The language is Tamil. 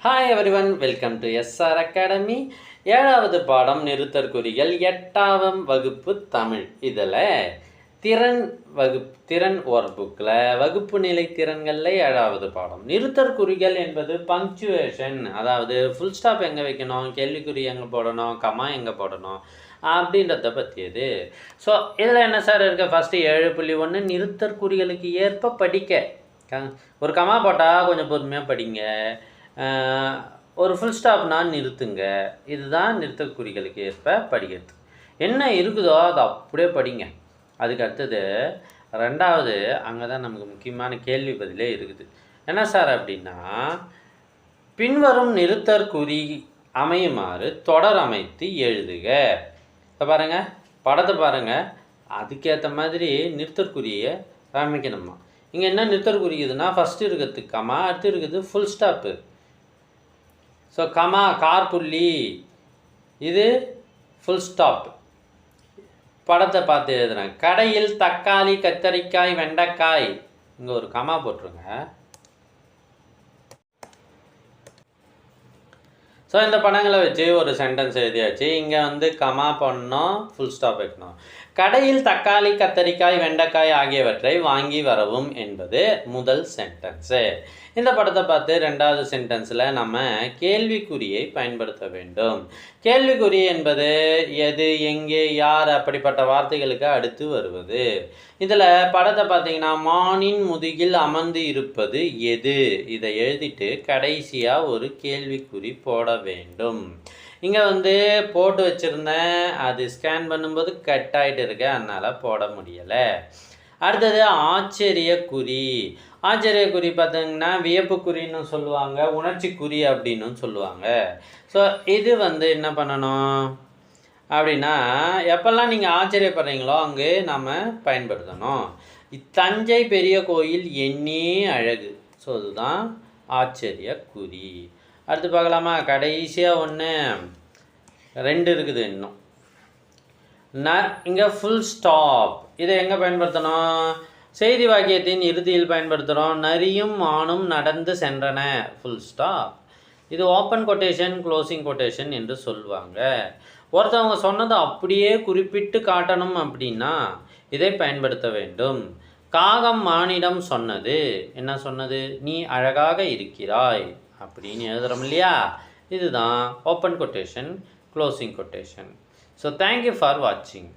Hi everyone welcome to SR academy ஏழாவது பாடம் நிறுத்தற்குறிகள் எட்டாவது வகுப்பு தமிழ். இதில் திறன் வகுப்பு திறன் ஓர் புக்கில் வகுப்பு நிலை திறன்களில் ஏழாவது பாடம். நிறுத்தற்குறிகள் என்பது பங்க்சுவேஷன் அதாவது ஃபுல் ஸ்டாப் எங்கே வைக்கணும் கேள்விக்குறி எங்கே போடணும் கமா எங்கே போடணும் அப்படின்றத பற்றியது ஸோ இதில் என்ன சார் இருக்க? ஃபஸ்ட்டு ஏழு புள்ளி ஒன்று நிறுத்தற்குறிகளுக்கு ஏற்ப படிக்க. ஒரு கமா போட்டால் கொஞ்சம் பொறுமையாக படிங்க. ஒரு ஃபுல் ஸ்டாப்னால் நிறுத்துங்க. இதுதான் நிறுத்தற்குறிகளுக்கு ஏற்ப படிக்கிறது என்ன இருக்குதோ அதை அப்படியே படிங்க. அதுக்கு அடுத்தது ரெண்டாவது அங்கே தான் நமக்கு முக்கியமான கேள்வி பதிலே இருக்குது. என்ன சார் அப்படின்னா பின்வரும் நிறுத்தற்குறி அமையுமாறு தொடர் அமைத்து எழுதுக. இப்போ பாருங்க படத்தை பாருங்கள் அதுக்கேற்ற மாதிரி நிறுத்தற்குறியை அமைக்கணுமா இங்கே என்ன நிறுத்தற்குறி இருக்குதுன்னா ஃபஸ்ட்டு இருக்கிறது கமா அடுத்து இருக்குது ஃபுல் ஸ்டாப்பு ஸோ கமா கார் புள்ளி இது ஃபுல் ஸ்டாப் படத்தை பார்த்து எழுதுறேன். கடையில் தக்காளி கத்தரிக்காய் வெண்டைக்காய் இங்கே ஒரு கமா போட்டிருங்க. ஸோ இந்த படங்களை வச்சு ஒரு சென்டென்ஸ் எழுதியாச்சு. இங்கே வந்து கமா பண்ணோம் ஃபுல் ஸ்டாப் வைக்கணும். கடையில் தக்காளி கத்தரிக்காய் வெண்டைக்காய் ஆகியவற்றை வாங்கி வரவும் என்பது முதல் சென்டென்ஸு இந்த படத்தை பார்த்து ரெண்டாவது சென்டென்ஸில் நம்ம கேள்விக்குறியை பயன்படுத்த வேண்டும். கேள்விக்குறி என்பது எது எங்கே யார் அப்படிப்பட்ட வார்த்தைகளுக்கு அடுத்து வருவது. இதில் படத்தை பார்த்தீங்கன்னா மானின் முதுகில் அமர்ந்து இருப்பது எது? இதை எழுதிட்டு கடைசியாக ஒரு கேள்விக்குறி போட வேண்டும். இங்கே வந்து போட்டு வச்சுருந்தேன். அது ஸ்கேன் பண்ணும்போது கட் ஆகிட்டு இருக்கு. அதனால் போட முடியலை. அடுத்தது ஆச்சரிய குறி. ஆச்சரிய குறி பார்த்தீங்கன்னா வியப்பு குறின்னு சொல்லுவாங்க உணர்ச்சி குறி அப்படின்னு சொல்லுவாங்க. ஸோ இது வந்து என்ன பண்ணணும்? அப்படின்னா எப்பெல்லாம் நீங்கள் ஆச்சரியப்படுறீங்களோ அங்கே நம்ம பயன்படுத்தணும். தஞ்சை பெரிய கோயில் எண்ணி அழகு. ஸோ அதுதான் ஆச்சரிய குறி. அடுத்து பார்க்கலாமா? கடைசியாக ஒன்று ரெண்டு இருக்குது இன்னும். ந இங்கே ஃபுல் ஸ்டாப் இதை எங்கே பயன்படுத்தணும்? செய்தி வாக்கியத்தின் இறுதியில் பயன்படுத்துகிறோம் நரியும் மானும் நடந்து சென்றன. ஃபுல் ஸ்டாப் இது ஓப்பன் கொட்டேஷன் க்ளோசிங் கொட்டேஷன் என்று சொல்லுவாங்க. ஒருத்தவங்க சொன்னதை அப்படியே குறிப்பிட்டு காட்டணும் அப்படின்னா இதை பயன்படுத்த வேண்டும். காகம் மானிடம் சொன்னது. என்ன சொன்னது? நீ அழகாக இருக்கிறாய். அப்படின்னு எழுதுறோம் இல்லையா? இதுதான் open quotation closing quotation so thank you for வாட்சிங்